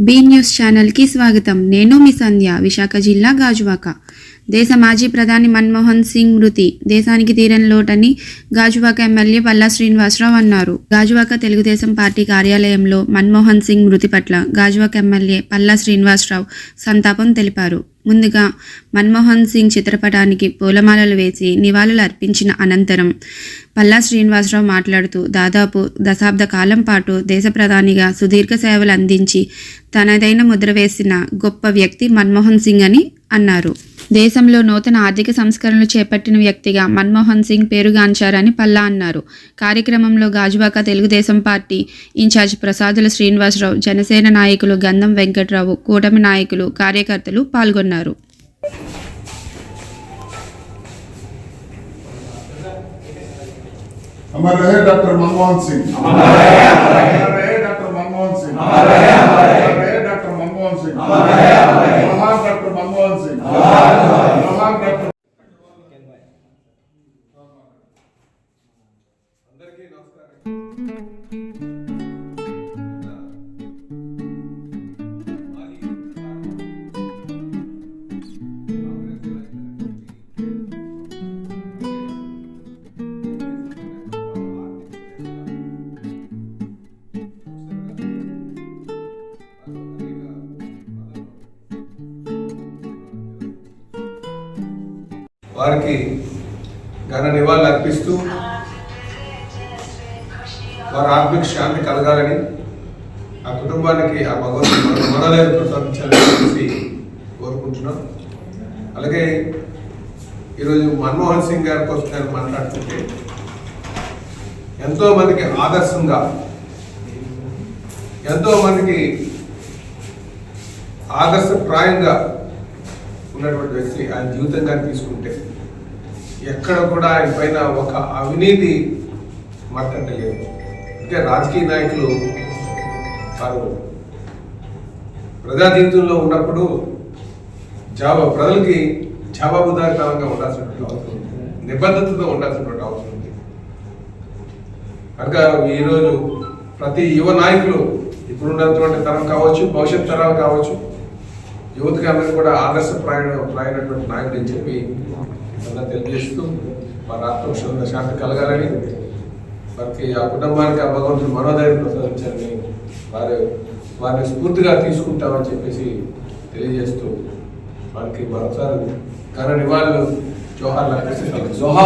Be news ఛానల్కి స్వాగతం. నేను మీ సంధ్య విశాఖ జిల్లా గాజువాక. దేశ మాజీ ప్రధాని మన్మోహన్ సింగ్ మృతి. దేశానికి తీరని లోటని గాజువాక ఎమ్మెల్యే పల్లా శ్రీనివాసరావు అన్నారు. గాజువాక తెలుగుదేశం పార్టీ కార్యాలయంలో మన్మోహన్ సింగ్ మృతి పట్ల గాజువాక ఎమ్మెల్యే పల్లా శ్రీనివాసరావు సంతాపం తెలిపారు. ముందుగా మన్మోహన్ సింగ్ చిత్రపటానికి పూలమాలలు వేసి నివాళులు అర్పించిన అనంతరం పల్లా శ్రీనివాసరావు మాట్లాడుతూ దాదాపు దశాబ్ద కాలం పాటు దేశ ప్రధానిగా సుదీర్ఘ సేవలు అందించి తనదైన ముద్ర వేసిన గొప్ప వ్యక్తి మన్మోహన్ సింగ్ అని అన్నారు. దేశంలో నూతన ఆర్థిక సంస్కరణలు చేపట్టిన వ్యక్తిగా మన్మోహన్ సింగ్ పేరుగాంచారని పల్లా అన్నారు. కార్యక్రమంలో గాజువాక తెలుగుదేశం పార్టీ ఇన్ఛార్జ్ ప్రసాదుల శ్రీనివాసరావు జనసేన నాయకులు గంధం వెంకట్రావు కూటమి నాయకులు కార్యకర్తలు పాల్గొన్నారు. డాక్టర్ మన్మోహన్ సింగ్. వారికి ఘన నివాళులు అర్పిస్తూ వారి ఆత్మిక శాంతి కలగాలని ఆ కుటుంబానికి ఆ భగవంతుడు మనలేదు ప్రసాదించాలని చెప్పేసి కోరుకుంటున్నాం. అలాగే ఈరోజు మన్మోహన్ సింగ్ గారి కోసం నేను మాట్లాడుతుంటే ఎంతో మందికి ఆదర్శంగా ఎంతో మందికి ఆదర్శప్రాయంగా ఉన్నటువంటి వ్యక్తి ఆయన జీవితంగా తీసుకుంటే ఎక్కడ కూడా ఆయన పైన ఒక అవినీతి మాట్లాడలేదు అంటే రాజకీయ నాయకులు వారు ప్రజా జీవితంలో ఉన్నప్పుడు జవాబు ప్రజలకి జవాబుదారితనంగా ఉండాల్సినటువంటి అవసరం ఉంది. నిబద్ధతతో ఉండాల్సినటువంటి అవసరం ఉంది. కనుక ఈరోజు ప్రతి యువ నాయకులు ఇప్పుడున్నటువంటి తరం కావచ్చు భవిష్యత్ తరాలు కావచ్చు యువతకి అందరూ కూడా ఆదర్శప్రాయ ప్రాయమైనటువంటి నాయకుడు అని చెప్పి అలా తెలియజేస్తూ మన ఆత్మశుద్ధ శాంతి కలగాలని వారికి ఆ కుటుంబానికి ఆ భగవంతుడు మనోధైర్యం ప్రసాదించాలని వారు వారిని స్ఫూర్తిగా తీసుకుంటామని చెప్పేసి తెలియజేస్తూ వారికి మరొకసారి ఘన నివాళులు జోహార్ జోహార్